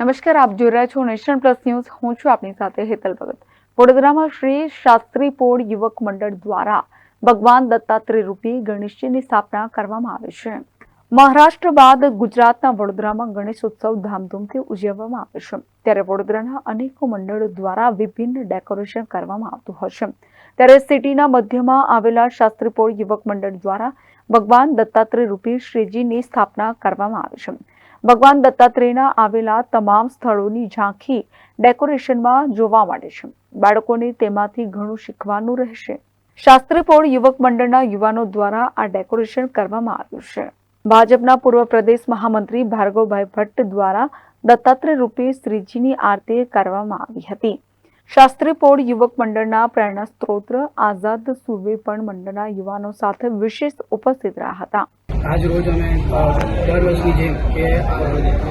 નમસ્કાર, આપ જોઈ રહ્યા છો નેશનલ પ્લસ ન્યૂઝ. હું છું આપની સાથે હેતલ ભગત. વડોદરામાં શ્રી શાસ્ત્રી પોળ યુવક મંડળ દ્વારા ભગવાન દત્તાત્રેય રૂપી ગણેશજીની સ્થાપના કરવામાં આવે છે. મહારાષ્ટ્ર બાદ ગુજરાતના વડોદરામાં ગણેશ ઉત્સવ ધામધૂમથી ઉજવવામાં આવે છે. ત્યારે વડોદરાના અનેકો મંડળો દ્વારા વિભિન્ન ડેકોરેશન કરવામાં આવતું હશે ત્યારે સિટીના મધ્યમાં આવેલા શાસ્ત્રીપોળ યુવક મંડળ દ્વારા ભગવાન દત્તાત્રેય રૂપી શ્રીજીની સ્થાપના કરવામાં આવે છે. ભગવાન દત્તાત્રેયના આવેલા તમામ સ્થળોની ઝાંખી ડેકોરેશનમાં જોવા મળે છે. બાળકોને તેમાંથી ઘણું શીખવાનું રહેશે. શાસ્ત્રીપોળ યુવક મંડળના યુવાનો દ્વારા આ ડેકોરેશન કરવામાં આવ્યું છે. ભાજપના પૂર્વ પ્રદેશ મહામંત્રી ભાર્ગવભાઈ ભટ્ટ દ્વારા દત્તાત્રેય રૂપે શ્રીજીની આરતી કરવામાં આવી હતી. શાસ્ત્રીપોળ યુવક મંડળના પ્રેરણા સ્ત્રોત આઝાદ સુરવે પણ મંડળના યુવાનો સાથે વિશેષ ઉપસ્થિત રહ્યા હતા. આજ રોજ અમે દર વર્ષની જેમ કે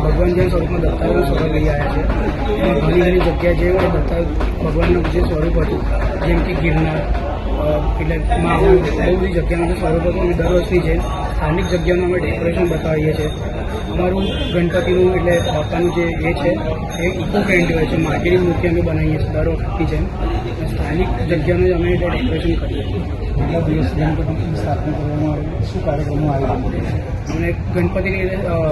ભગવાન જેમ સ્વરૂપમાં દત્તાવેજ સ્વરૂપ લઈ આવ્યા છે અને ઘણી ઘણી જગ્યાએ જે દત્તા ભગવાનનું જે સ્વરૂપ હતું, જેમ કે ગિરનાર એટલે માહોલ બહુ બધી જગ્યાનું સ્વરૂપ હતું, અમે દર વર્ષની જેમ સ્થાનિક જગ્યાનું અમે ડેકોરેશન બતાવીએ છીએ. અમારું ગણપતિનું એટલે બાપાનું જે એ છે, એ ઇકો ફ્રેન્ડલી હોય છે માટીની મૂર્તિ અમે બનાવીએ છીએ દર વખતની જેમ. સ્થાનિક જગ્યાનું અમે ડેકોરેશન કરીએ છીએ. કેટલા દિવસ ગણપતિની સ્થાપના કરવામાં આવે, શું કાર્યક્રમો આવ્યા અને ગણપતિની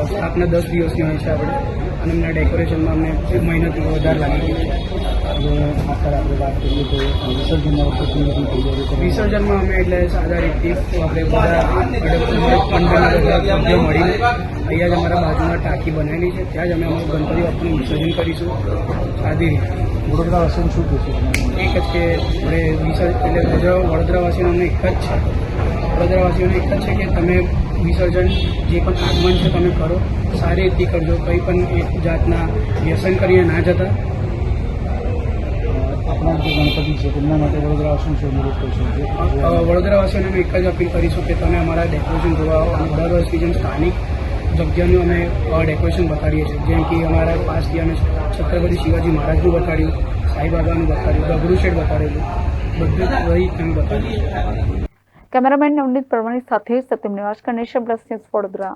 સ્થાપના દસ દિવસની હોય છે આપણે. અને એમના ડેકોરેશનમાં અમને મહેનત વધારે લાગી. ગઈ છે અત્યારે આપણે વાત કરીએ તો વિસર્જનના વખતે વિસર્જનમાં અમે એટલે સાદા રીતથી આપણે બધા મળીને અહીંયા જ અમારા બાજુમાં ટાંકી બનાવેલી છે. ત્યાં જ અમે અમારું ગણપતિ બાપુનું વિસર્જન કરીશું. સાદી રીતે વડોદરાવાસીને શું પૂછ્યું એક જ કે આપણે વિસર્જન એટલે વડોદરા વડોદરાવાસીનો અમને એક જ છે. વડોદરાવાસીઓને એક જ છે કે તમે વિસર્જન જે પણ આગમન છે તમે કરો. સારી રીતે કરજો. કંઈ પણ એક જાતના વ્યસન કરીને ના જતા. આપણા જે ગણપતિ છે તેમના માટે વડોદરાવાસીનું શું અનુરોધ કરશો વડોદરાવાસીઓને અમે એક જ અપીલ કરીશું કે તમે અમારા ડેકોરેશન જોવા આવો. અને દર વર્ષની જેમ સ્થાનિક જગ્યાનું અમે ડેકોરેશન બતાડીએ છીએ. જેમ કે અમારા પાસથી અમે છત્રપતિ શિવાજી મહારાજનું બતાડ્યું સાંઈબાબાનું બતાડ્યું ગભરું શેઠ બતાડેલું. બધું જ વહી અમે બતાડીએ કેમેરામેન નવનીત પરમાણી સાથે સત્યમ નિવાસ નેશન પ્લસ ન્યૂઝ વડોદરા.